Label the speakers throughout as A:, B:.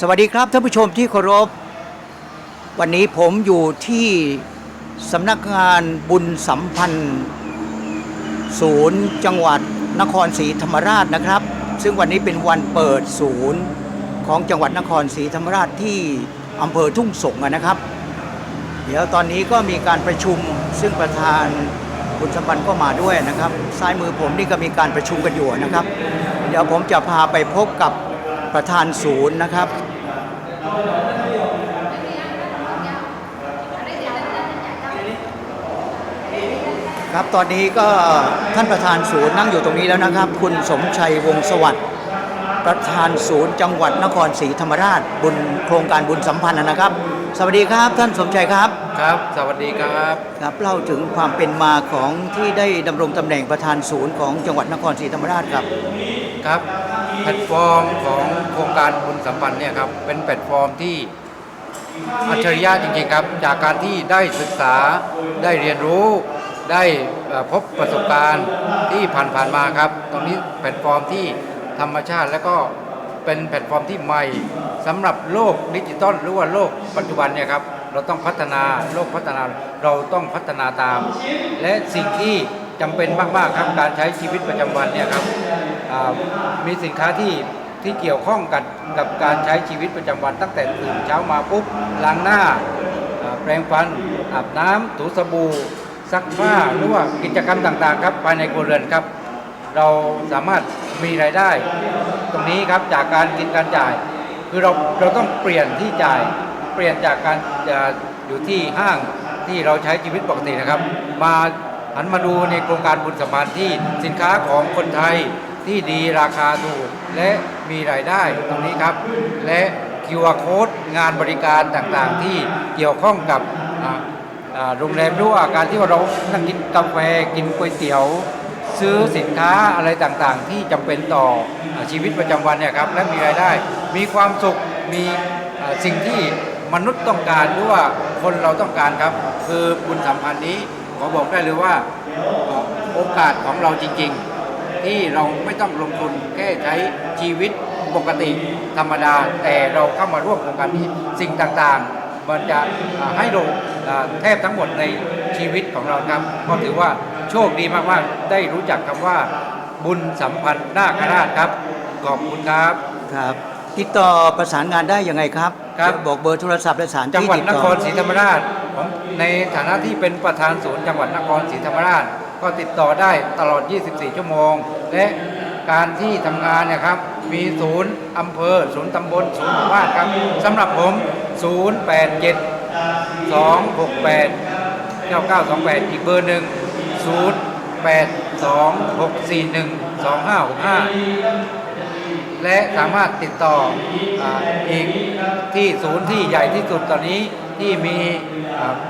A: สวัสดีครับท่านผู้ชมที่เคารพ วันนี้ผมอยู่ที่สำนักงานบุญสัมพันธ์ ศูนย์จังหวัดนครศรีธรรมราชนะครับ ซึ่งวันนี้เป็นวันเปิดศูนย์ของจังหวัดนครศรีธรรมราชที่อำเภอทุ่งสงนะครับ เดี๋ยวตอนนี้ก็มีการประชุมซึ่งประธานบุญสัมพันธ์ก็มาด้วยนะครับ ซ้ายมือผมนี่ก็มีการประชุมกันอยู่นะครับ เดี๋ยวผมจะพาไปพบกับประธานศูนย์นะครับ ครับตอนนี้ก็ท่านประธานศูนย์นั่งอยู่ตรงนี้แล้วนะครับ คุณสมชัยวงศ์สวัสดิ์ประธานศูนย์จังหวัดนครศรีธรรมราชบุญโครงการบุญสัมพันธ์นะครับ สวัสดีครับท่านสมชัยครับ
B: ครับ สวัสดีครับ
A: ครับเล่าถึงความเป็นมาของที่ได้ดำรงตำแหน่งประธานศูนย์ของจังหวัดนครศรีธรรมราชครับ
B: ครับ แพลตฟอร์มของโครงการบุญสัมพันธ์เนี่ยครับเป็นแพลตฟอร์มที่อัจฉริยะจริงๆครับ จากการที่ได้ศึกษาได้เรียนรู้ได้พบประสบการณ์ที่ผ่านๆมาครับ ตรงนี้แพลตฟอร์มที่ธรรมชาติและก็เป็นแพลตฟอร์มที่ใหม่สำหรับโลกดิจิตอลหรือว่าโลกปัจจุบันเนี่ยครับเราต้องพัฒนาโลกพัฒนาเราต้องพัฒนาตาม และสิ่งที่จำเป็นมากๆครับการใช้ชีวิตประจำวันเนี่ยครับ มีสินค้าที่ที่เกี่ยวข้องกันกับการใช้ชีวิตประจำวันตั้งแต่ตื่นเช้ามาปุ๊บล้างหน้าแปรงฟันอาบน้ำถูสบู่ซักผ้าหรือว่ากิจกรรมต่างๆครับภายในครัวเรือนครับ เราสามารถมีรายได้ ตรงนี้ครับจากการกินการจ่าย คือเราเราต้องเปลี่ยนที่จ่ายเปลี่ยนจากการจะอยู่ที่ห้างที่เราใช้ชีวิตปกตินะครับ มาหันมาดูในโครงการบุญสมพันที่สินค้าของคนไทย ที่ดีราคาถูกและมีรายได้ตรงนี้ครับ และ QR code งานบริการต่างๆ ที่เกี่ยวข้องกับโรงแรมด้วยการที่ว่าเรานั่งกินกาแฟกินก๋วยเตี๋ยว ซื้อสินค้าอะไรต่างๆ ที่จำเป็นต่ออชีวิตประจำวันเนี่ยครับและมีรายได้ มีความสุขมีสิ่งที่มนุษย์ต้องการหรือว่าคนเราต้องการครับ คือบุญสัมพันธ์นี้ขอบอกได้เลยว่าโอกาสของเราจริง ๆ ที่เราไม่ต้องลงทุนแค่ใช้ชีวิตปกติธรรมดา แต่เราเข้ามาร่วมโครงการนี้สิ่งต่างๆ มันจะอ่าให้เราอ่าแทบทั้งหมดในชีวิตของเราครับก็ถือว่าโชคดีมากๆ ได้รู้จักคำว่าบุญสัมพันธ์นาคราชครับ ขอบคุณครับ
A: ครับ ติดต่อประสานงานได้ยังไงครับ
B: ครับ
A: บอกเบอร์โทรศัพท์และสถาน
B: จัง
A: ที่
B: หวัด
A: ติด
B: น
A: ต่อ
B: ครศรีธรรมราชผมในฐานะที่เป็นประธานศูนย์จังหวัดนครศรีธรรมราช ก็ติดต่อได้ตลอด 24 ชั่วโมง และการที่ทำงานเนี่ยครับมีศูนย์อำเภอศูนย์ตำบลศูนย์หมู่บ้านครับสำหรับผม 087 268 9928 อีกเบอร์หนึ่ง0826412565 และสามารถติดต่อออีกที่ศูนย์ที่ใหญ่ที่สุดตอนนี้ที่มี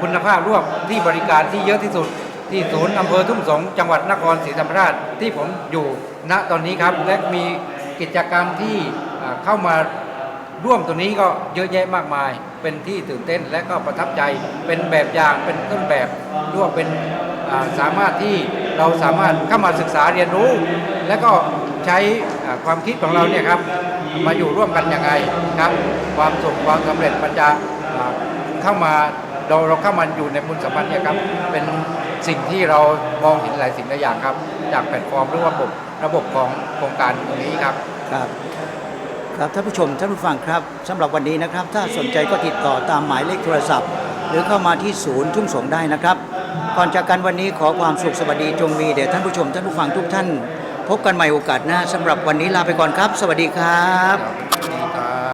B: คุณภาพร่วมที่บริการที่เยอะที่สุด ที่ศูนย์อำเภอทุ่งสงจังหวัดนครศรีธรรมราชที่ผมอยู่ณตอนนี้ครับ และมีกิจกรรมที่เข้ามาร่วมตัวนี้ก็เยอะแยะมากมาย เป็นที่ตื่นเต้นและก็ประทับใจเป็นแบบอย่างเป็นต้นแบบร่วมเป็นสามารถที่เราสามารถเข้ามาศึกษาเรียนรู้ และก็ใช้ความคิดของเราเนี่ยครับมาอยู่ร่วมกันยังไงครับ ความสุขความสำเร็จมันจะอ่าเข้ามาเราเราเข้ามาอยู่ในบุญสัมพันธ์เนี่ยครับเป็น สิ่งที่เรามองเห็นหลายสิ่งหลายอย่างครับ จากแพลตฟอร์มหรือว่าระบบระบบของโครงการตรงนี้ครับ
A: ครับครับท่านผู้ชมท่านผู้ฟังครับสำหรับวันนี้นะครับ ถ้าสนใจก็ติดต่อตามหมายเลขโทรศัพท์ หรือเข้ามาที่ศูนย์ทุ่งสงได้นะครับก่อนจากกันวันนี้ขอความสุขสวัสดีจงมีแด่ท่านผู้ชมท่านผู้ฟังทุกท่าน พบกันใหม่โอกาสหน้าสำหรับวันนี้ลาไปก่อนครับ สวัสดีครับ